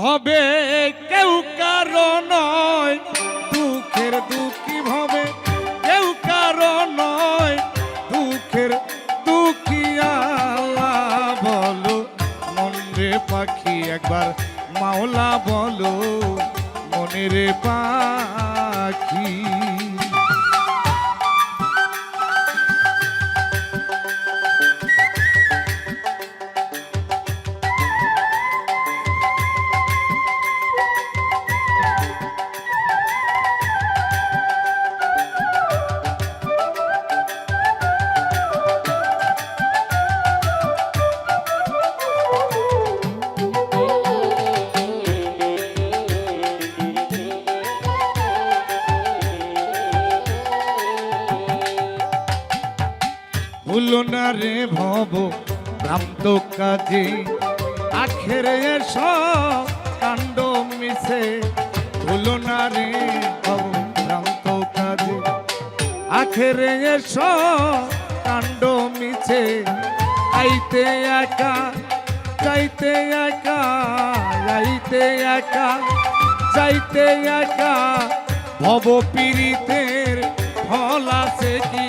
ভবে কেউ কারও নয়। দুঃখের দুঃখী ভবে কেউ কারও নয়। দুঃখের দুঃখী আল্লাহ বলো, মনরে পাখি একবার মাওলা বলো, মনের পাখি। ভুলো না রে ভব, ভ্রান্ত কাজে আখের সব কাণ্ড মিশে। ভুলো না রে ভব, ভ্রান্ত কাজে আখের সব কাণ্ড মিছে আইতে একা, যাইতে একা যাইতে একা যাইতে একা। ভব পীড়িতের ফল আছে কি?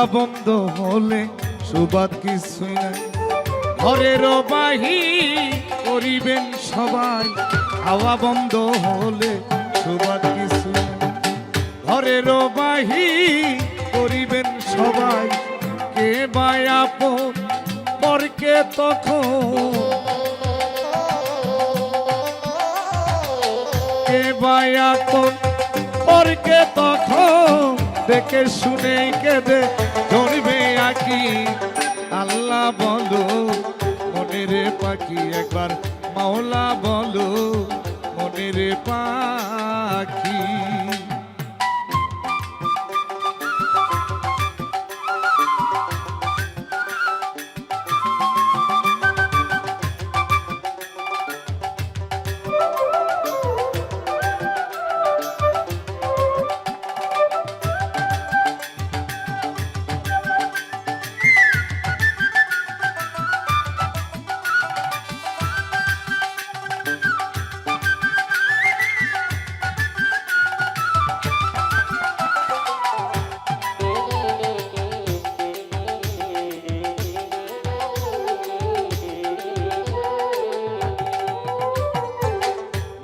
হাওয়া বন্ধ হলে সুবাদ কিছুই নাই। ঘরের বাহি করিবেন সবাই, হাওয়া বন্ধ হলে সুবাদ কিছু ঘরের বাহি করিবেন সবাই, কে বায়াপ পরকে তখন? কে বায়াতন পরকে তখন? দেখে শুনে কেঁদে ধরবে আঁকি। আল্লাহ বলো মনের পাখি একবার মাওলা বলো মনের পাখি।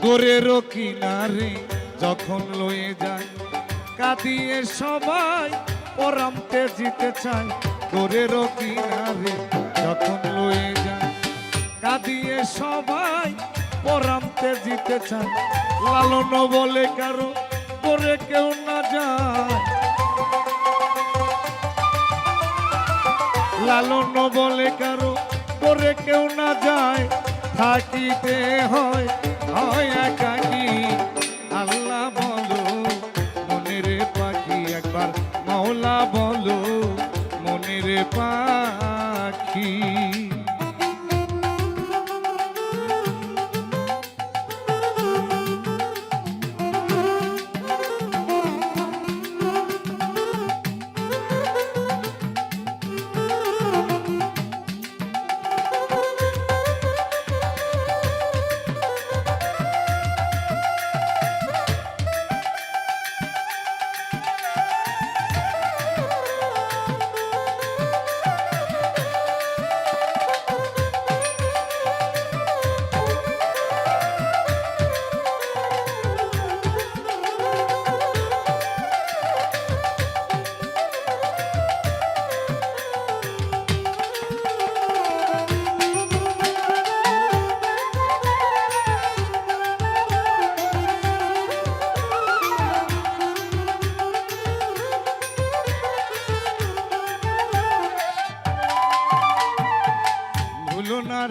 গোরের কিনারে যখন লয়ে যায়, কাঁদিয়ে সবাই পরামতে জিতে চায়। গোরের কিনারে যখন লয়ে যায়, কাঁদিয়ে সবাই পরামতে জিতে চায়। লালন বলে কারও করে কেউ না যায়। লালন বলে কারও করে কেউ না যায়। থাকিতে হয় পাখি।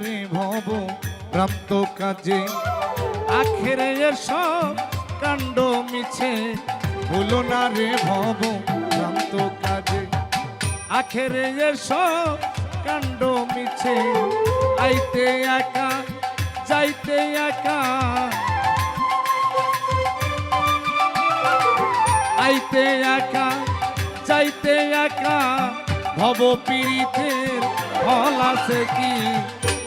রে ভব প্রাপ্ত কাজে। আখেরে সব কাণ্ড মিছে। ভুলো না রে ভব প্রাপ্ত কাজে। আখেরে সব কাণ্ড মিছে। আইতে একা, যাইতে একা। আইতে একা, যাইতে একা। ভব পীড়িতের ফল আছে কি?